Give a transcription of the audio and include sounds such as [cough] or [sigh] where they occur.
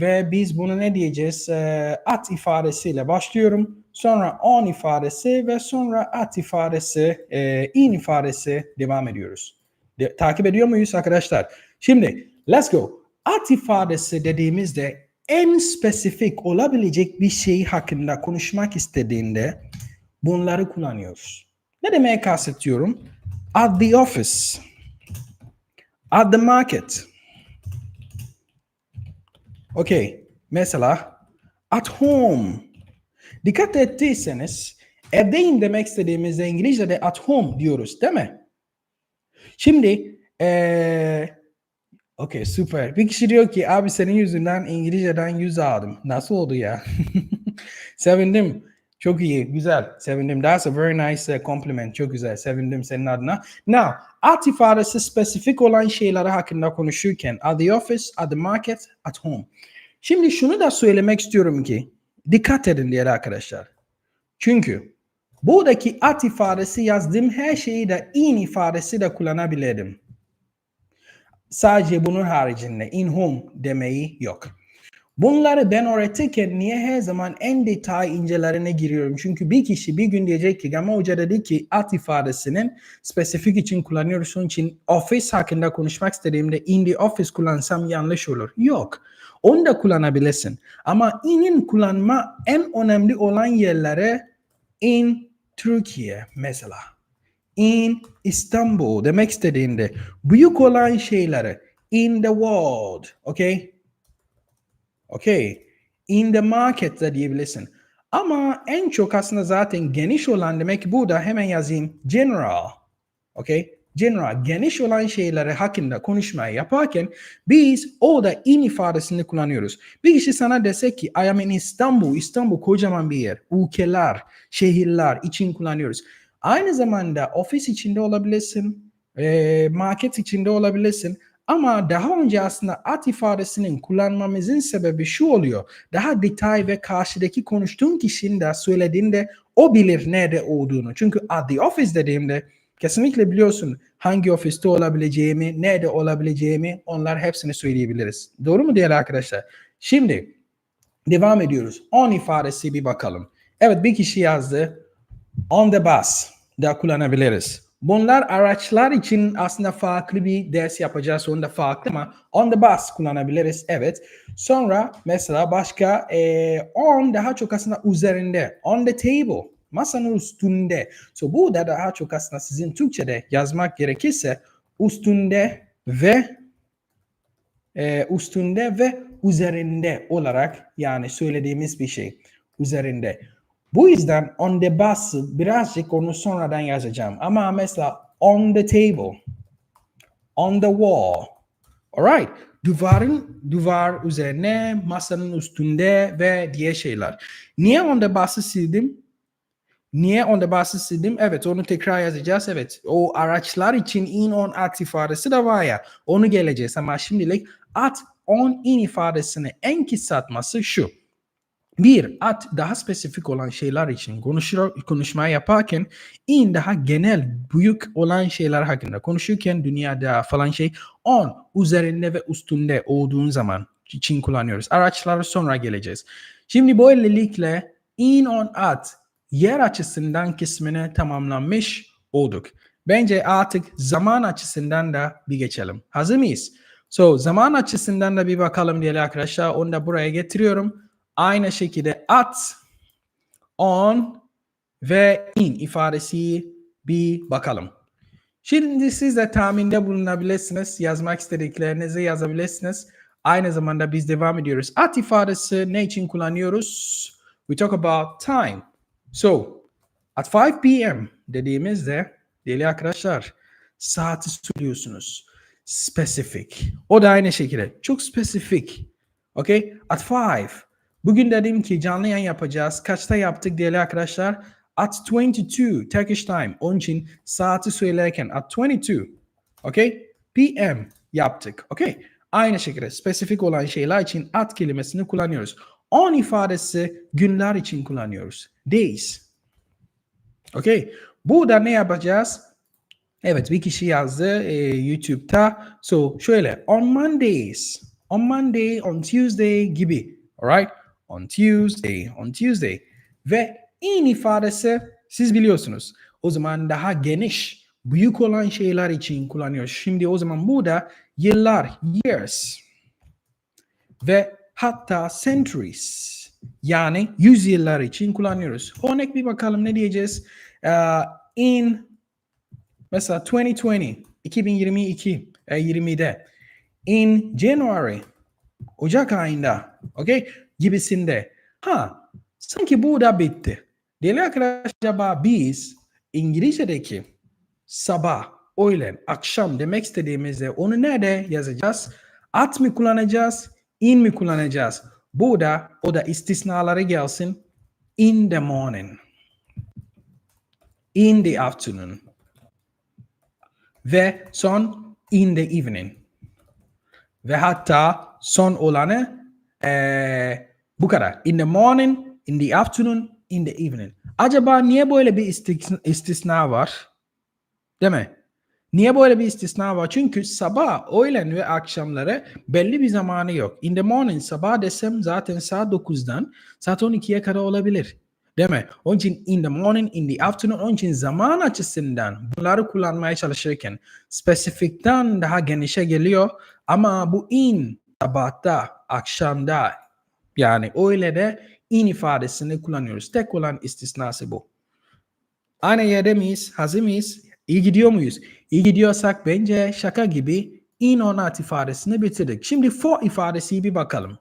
ve biz bunu ne diyeceğiz? Ee, at ifadesiyle başlıyorum. Sonra on ifadesi ve sonra at ifadesi, e, in ifadesi devam ediyoruz. De- takip ediyor muyuz arkadaşlar? Şimdi let's go. At ifadesi dediğimizde en spesifik olabilecek bir şey hakkında konuşmak istediğinde bunları kullanıyoruz. Ne demeye kastediyorum? At the office. At the market. Okay. Mesela at home. Dikkat ettiyseniz evdeyim demek istediğimizde İngilizce'de at home diyoruz değil mi? Şimdi eee Okey süper. Bir kişi diyor ki abi senin yüzünden İngilizceden 100 aldım. Nasıl oldu ya? [laughs] Sevindim. Çok iyi. Güzel. Sevindim. That's a very nice uh, compliment. Çok güzel. Sevindim senin adına. Now, at ifadesi spesifik olan şeyleri hakkında konuşurken at the office, at the market, at home. Şimdi şunu da söylemek istiyorum ki dikkat edin diğer arkadaşlar. Çünkü buradaki at ifadesi yazdığım her şeyi de in ifadesi de kullanabilirim. Sadece bunun haricinde in home demeyi yok. Bunları ben öğretirken niye her zaman en detay incelerine giriyorum? Çünkü bir kişi bir gün diyecek ki Gama Hoca dedi ki at ifadesinin spesifik için kullanıyoruz. Onun için office hakkında konuşmak istediğimde in the office kullansam yanlış olur. Yok. Onu da kullanabilirsin. Ama in'in kullanma en önemli olan yerlere in Türkiye mesela. In İstanbul demek istediğinde büyük olan şeyleri in the world. Okay? Okay. In the market da diyebilirsin. Ama en çok aslında zaten geniş olan demek burada hemen yazayım general. Okay? General, geniş olan şeyleri hakkında konuşmayı yaparken biz orada in ifadesini kullanıyoruz. Bir kişi sana dese ki I am in İstanbul, İstanbul kocaman bir yer. Ülkeler, şehirler için kullanıyoruz. Aynı zamanda ofis içinde olabilirsin, market içinde olabilirsin. Ama daha önce aslında at ifadesinin kullanmamızın sebebi şu oluyor. Daha detay ve karşıdaki konuştuğun kişinin de söylediğinde o bilir nerede olduğunu. Çünkü at the office dediğimde kesinlikle biliyorsun hangi ofiste olabileceğimi, nerede olabileceğimi onlar hepsini söyleyebiliriz. Doğru mu değerli arkadaşlar? Şimdi devam ediyoruz. On ifadesi bir bakalım. Evet bir kişi yazdı. On the bus da kullanabiliriz. Bunlar araçlar için aslında farklı bir ders yapacağız. Onda farklı ama on the bus kullanabiliriz. Evet. Sonra mesela başka e, on daha çok aslında üzerinde. On the table. Masanın üstünde. So bu da daha çok aslında sizin Türkçe'de yazmak gerekirse üstünde ve e, üstünde ve üzerinde olarak yani söylediğimiz bir şey. Üzerinde. Bu yüzden on the bus birazcık onu sonradan yazacağım. Ama mesela on the table, on the wall. Alright. Duvarın duvar üzerine, masanın üstünde ve diye şeyler. Niye on the bus'ı sildim? Niye on the bus'ı sildim? Evet onu tekrar yazacağız. Evet o araçlar için in on at ifadesi de var ya. Onu geleceğiz ama şimdilik at on in ifadesini en kısaltması şu. Bir, at daha spesifik olan şeyler için konuşur, konuşma yaparken in daha genel, büyük olan şeyler hakkında konuşurken dünyada falan şey on üzerinde ve üstünde olduğun zaman için kullanıyoruz. Araçlara sonra geleceğiz. Şimdi böylelikle in on at yer açısından kısmını tamamlanmış olduk. Bence artık zaman açısından da bir geçelim. Hazır mıyız? So zaman açısından da bir bakalım diyelim arkadaşlar. Onu da buraya getiriyorum. Aynı şekilde at, on ve in ifadesi bir bakalım. Şimdi siz de tahminde bulunabilirsiniz. Yazmak istediklerinizi yazabilirsiniz. Aynı zamanda biz devam ediyoruz. At ifadesi ne için kullanıyoruz? We talk about time. So, at 5 p.m. dediğimizde değerli arkadaşlar saati söylüyorsunuz. Specific. O da aynı şekilde. Çok spesifik. Okay? At 5. Bugün dedim ki canlı yayın yapacağız. Kaçta yaptık diyelim arkadaşlar? At 22 Turkish time. Onun için saati söylerken at 22. Okay? PM yaptık. Okay? Aynı şekilde spesifik olan şeyler için at kelimesini kullanıyoruz. On ifadesi günler için kullanıyoruz. Days. Okay? Burada ne yapacağız? Evet bir kişi yazdı e, YouTube'da. So şöyle on Mondays. On Monday, on Tuesday gibi. Alright? On Tuesday, on Tuesday. Ve in ifadesi siz biliyorsunuz. O zaman daha geniş, büyük olan şeyler için kullanıyoruz. Şimdi o zaman burada yıllar, years ve hatta centuries yani yüzyıllar için kullanıyoruz. Örnek bir bakalım ne diyeceğiz? Uh, in mesela 2020, 2022, e, 20'de in January, Ocak ayında, okay, gibisinde. Ha, sanki bu da bitti. Değerli arkadaşlar, acaba biz İngilizce'deki sabah, öğlen, akşam demek istediğimizde onu nerede yazacağız? At mı kullanacağız, in mi kullanacağız? Burada o da istisnaları gelsin. In the morning. In the afternoon. Ve son in the evening. Ve hatta son olanı eee, bu kadar. In the morning, in the afternoon, in the evening. Acaba niye böyle bir istis- istisna var? Değil mi? Niye böyle bir istisna var? Çünkü sabah, öğlen ve akşamları belli bir zamanı yok. In the morning sabah desem zaten saat 9'dan saat 12'ye kadar olabilir. Değil mi? Onun için in the morning, in the afternoon, onun için zaman açısından bunları kullanmaya çalışırken spesifikten daha genişe geliyor. Ama bu in sabahta, akşamda yani öyle de in ifadesini kullanıyoruz. Tek olan istisnası bu. Aynı yerde miyiz? Hazır mıyız? İyi gidiyor muyuz? İyi gidiyorsak bence şaka gibi in or not ifadesini bitirdik. Şimdi for ifadesi bir bakalım.